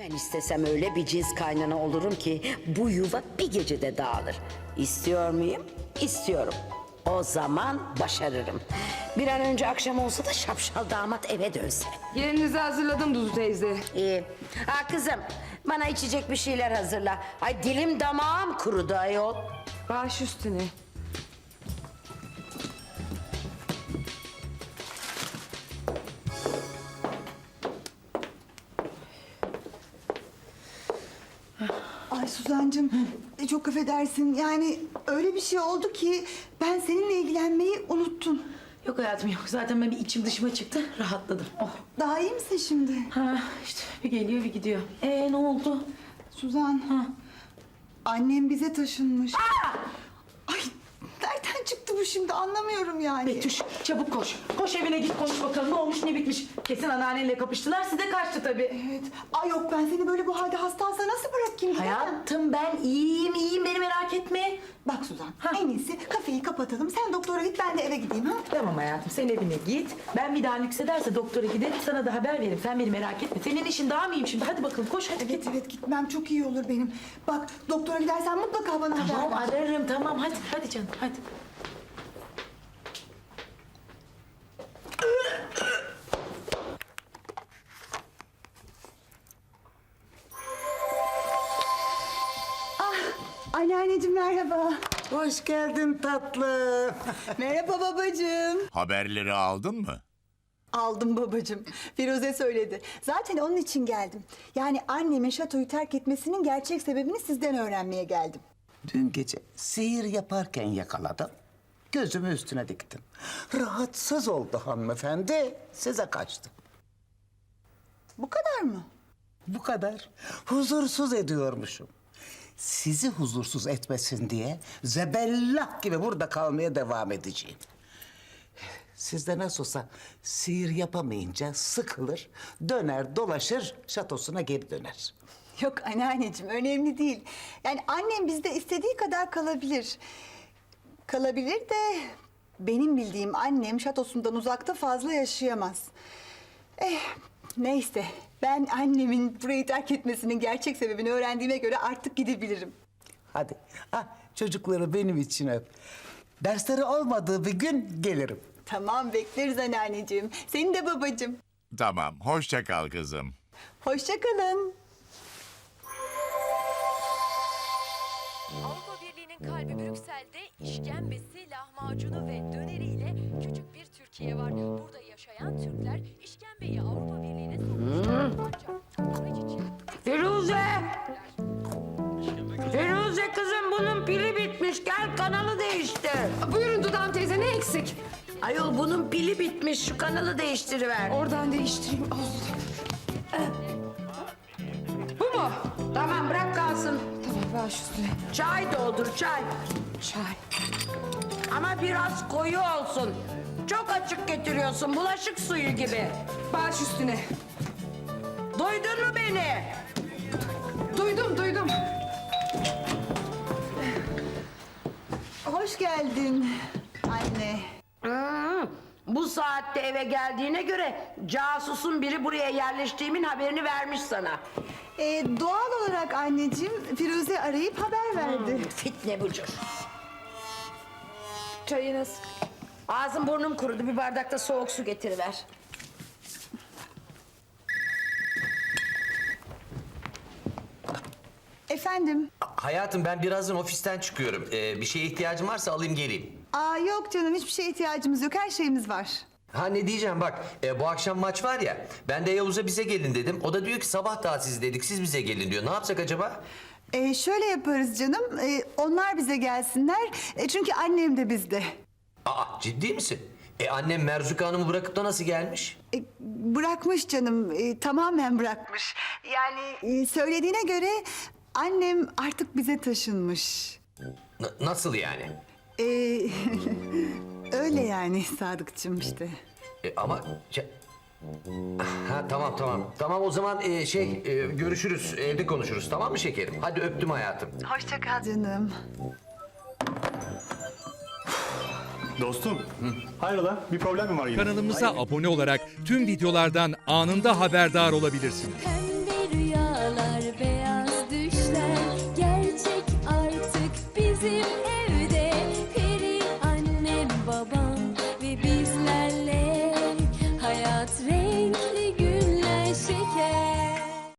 Ben istesem öyle bir cins kaynana olurum ki bu yuva bir gecede dağılır. İstiyor muyum? İstiyorum. O zaman başarırım. Bir an önce akşam olsa da şapşal damat eve dönse. Yerinizi hazırladım Dudu teyze. İyi. Ha kızım bana içecek bir şeyler hazırla. Ay dilim damağım kurudu ayol. Baş üstüne. Ay Suzancığım e, çok affedersin yani öyle bir şey oldu ki ben seninle ilgilenmeyi unuttum. Yok hayatım yok. Zaten ben bir içim dışıma çıktı. Rahatladım. Oh. Daha iyi misin şimdi? Ha işte bir geliyor bir gidiyor. Ee ne oldu? Suzan. Annem bize taşınmış. Ay bu şimdi anlamıyorum yani. Betüş çabuk koş. Koş evine git konuş bakalım ne olmuş ne bitmiş. Kesin anneannenle kapıştılar size kaçtı tabii. Evet. Ay yok ben seni böyle bu halde hastansa nasıl bırakayım? Hayatım ben iyiyim iyiyim beni merak etme. Bak Suzan Ha. en iyisi kafeyi kapatalım. Sen doktora git ben de eve gideyim ha. Tamam hayatım sen evine git. Ben bir daha yüksederse doktora giderim sana da haber veririm. Sen beni merak etme. Senin işin daha mühim şimdi. Hadi bakalım koş hadi git. evet gitmem çok iyi olur benim. Bak doktora gidersen mutlaka bana Tamam haber ver. ararım tamam hadi hadi canım hadi. Anneanneciğim merhaba. Hoş geldin tatlım. Merhaba babacığım. Haberleri aldın mı? Aldım babacığım. Firuze söyledi. Zaten onun için geldim. Yani annemin şatoyu terk etmesinin gerçek sebebini sizden öğrenmeye geldim. Dün gece sihir yaparken yakaladım. Gözümü üstüne diktim. Rahatsız oldu hanımefendi. Size kaçtı. Bu kadar mı? Bu kadar. Huzursuz ediyormuşum. Sizi huzursuz etmesin diye zebellah gibi burada kalmaya devam edeceğim. Siz de nasıl olsa sihir yapamayınca sıkılır, döner dolaşır, şatosuna geri döner. Yok anneanneciğim önemli değil. Yani annem bizde istediği kadar kalabilir. Kalabilir de benim bildiğim annem şatosundan uzakta fazla yaşayamaz. Eh neyse ben annemin burayı terk etmesinin gerçek sebebini öğrendiğime göre artık gidebilirim. Hadi. Ah, çocukları benim için öp. Dersleri olmadığı bir gün gelirim. Tamam bekleriz anneanneciğim. Seni de babacığım. Tamam, hoşça kal kızım. Hoşça kalın. Avrupa Birliği'nin kalbi Brüksel'de işkembesi, lahmacunu ve döneriyle küçük bir Türkiye var. Burada yaşayan Türkler işkembeyi Ayol bunun pili bitmiş. Şu kanalı değiştiriver. Oradan değiştireyim. Al. Bu mu? Tamam bırak kalsın. Tamam baş üstüne. Çay doldur çay. Çay. Ama biraz koyu olsun. Çok açık getiriyorsun bulaşık suyu gibi. Baş üstüne. Duydun mu beni? Duydum duydum. Hoş geldin anne. Hmm, bu saatte eve geldiğine göre casusun biri buraya yerleştiğimin haberini vermiş sana. Ee, doğal olarak anneciğim Firuze arayıp haber verdi. Fitne bucur. Çayınız. Ağzım burnum kurudu bir bardakta soğuk su getiriver. Efendim? Hayatım ben birazdan ofisten çıkıyorum. Ee, bir şeye ihtiyacın varsa alayım geleyim. Aa yok canım hiçbir şeye ihtiyacımız yok. Her şeyimiz var. Ha ne diyeceğim bak e, bu akşam maç var ya ben de Yavuz'a bize gelin dedim. O da diyor ki sabah daha siz dedik siz bize gelin diyor. Ne yapsak acaba? Ee, şöyle yaparız canım. Ee, onlar bize gelsinler. Ee, çünkü annem de bizde. Aa ciddi misin? E annem Merzuka Hanım'ı bırakıp da nasıl gelmiş? Ee, bırakmış canım. ee, tamamen bırakmış. Yani ee, söylediğine göre annem artık bize taşınmış. N- nasıl yani? Ee, öyle yani Sadıkçım işte. E, ama... ce- Ha tamam tamam. Tamam o zaman e, şey e, görüşürüz evde konuşuruz tamam mı şekerim? Hadi öptüm hayatım. Hoşça kal canım. Dostum, hayrola? Bir problem mi var yine? Kanalımıza abone olarak tüm videolardan anında haberdar olabilirsiniz.